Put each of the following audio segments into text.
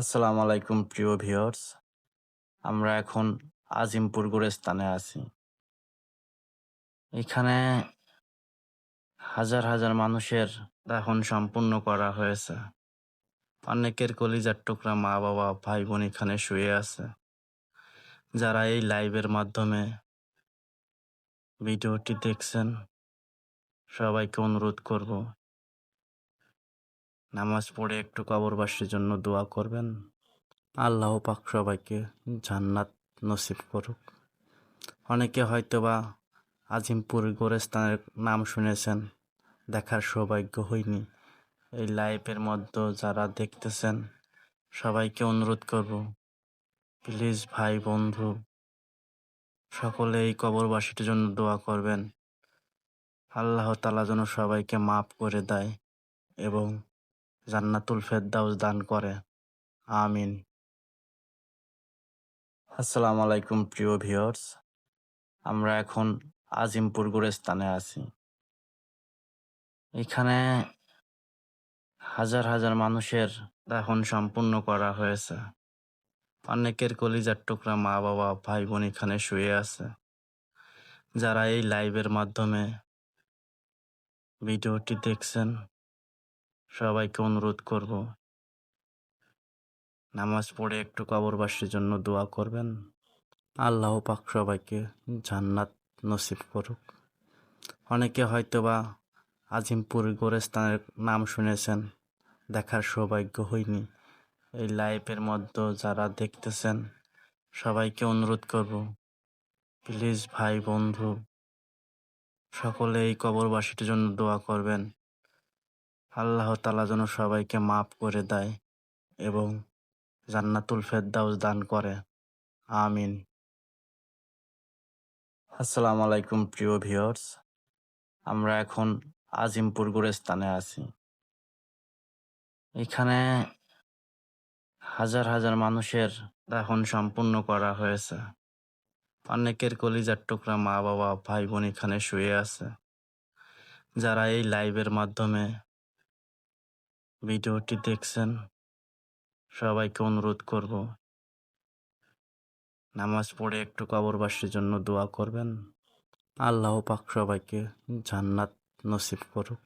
আসসালামু আলাইকুম, প্রিয় ভিউয়ার্স। আমরা এখন আজিমপুর গোরস্থানে আছি। এখানে হাজার হাজার মানুষের দাফন সম্পূর্ণ করা হয়েছে। অনেকের কলিজার টুকরা মা বাবা ভাই বোন এখানে শুয়ে আছে। যারা এই লাইভের মাধ্যমে ভিডিওটি দেখছেন, সবাইকে অনুরোধ করব নামাজ পড়ে একটু কবরবাসীর জন্য দোয়া করবেন। আল্লাহ পাক সবাইকে জান্নাত নসিব করুক। অনেকে হয়তোবা আজিমপুর গোরেস্তানের নাম শুনেছেন, দেখার সৌভাগ্য হয়নি। এই লাইভের মধ্যে যারা দেখতেছেন, সবাইকে অনুরোধ করব, প্লিজ ভাই, বন্ধু, সকলে এই কবরবাসীর জন্য দোয়া করবেন। আল্লাহ তালা যেন সবাইকে মাফ করে দেয় এবং জান্নাতুল ফেরদাউস দান করে। আমিন। আসসালামু আলাইকুম, প্রিয় ভিউয়ার্স। আমরা এখন আজিমপুর গোরস্থানে আছি। এখানে হাজার হাজার মানুষের দাফন সম্পূর্ণ করা হয়েছে। অনেকের কলিজার টুকরা মা বাবা ভাই বোন এখানে শুয়ে আছে। যারা এই লাইভের মাধ্যমে ভিডিওটি দেখছেন সবাইকে অনুরোধ করব, নামাজ পড়ে একটু কবরবাসীর জন্য দোয়া করবেন। আল্লাহ পাক সবাইকে জান্নাত নসিব করুক। অনেকে হয়তোবা আজিমপুর গোরস্থানের নাম শুনেছেন, দেখার সৌভাগ্য হয়নি। এই লাইভের মধ্যে যারা দেখতেছেন, সবাইকে অনুরোধ করব, প্লিজ ভাই বন্ধু, সকলে এই কবরবাসীর জন্য দোয়া করবেন। আল্লাহ তালা যেন সবাইকে মাফ করে দেয় এবং জান্নাতুল ফেরদাউস দান করে। আমিন। আসসালামু আলাইকুম প্রিয় ভিউয়ার্স, আমরা এখন আজিমপুর গোরস্থানে আছি। এখানে হাজার হাজার মানুষের দাফন সম্পূর্ণ করা হয়েছে। অনেকের কলিজার টুকরা মা বাবা ভাই বোন এখানে শুয়ে আছে। যারা এই লাইভের মাধ্যমে ভিডিওটি দেখছেন, সবাইকে অনুরোধ করব, নামাজ পড়ে একটু কবরবাসীর জন্য দোয়া করবেন। আল্লাহ পাক সবাইকে জান্নাত নসিব করুক।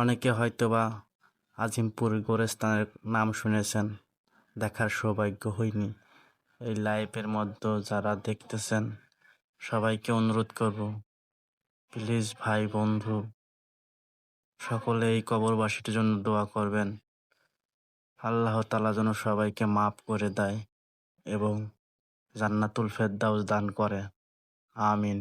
অনেকে হয়তোবা আজিমপুর গোরস্থানের নাম শুনেছেন, দেখার সৌভাগ্য হয়নি। এই লাইভের মধ্যে যারা দেখতেছেন, সবাইকে অনুরোধ করব, প্লিজ ভাই বন্ধু সকলে এই কবরবাসীর জন্য দোয়া করবেন। আল্লাহ তালা যেন সবাইকে মাফ করে দেয় এবং জান্নাতুল ফেরদাউস দান করে। আমিন।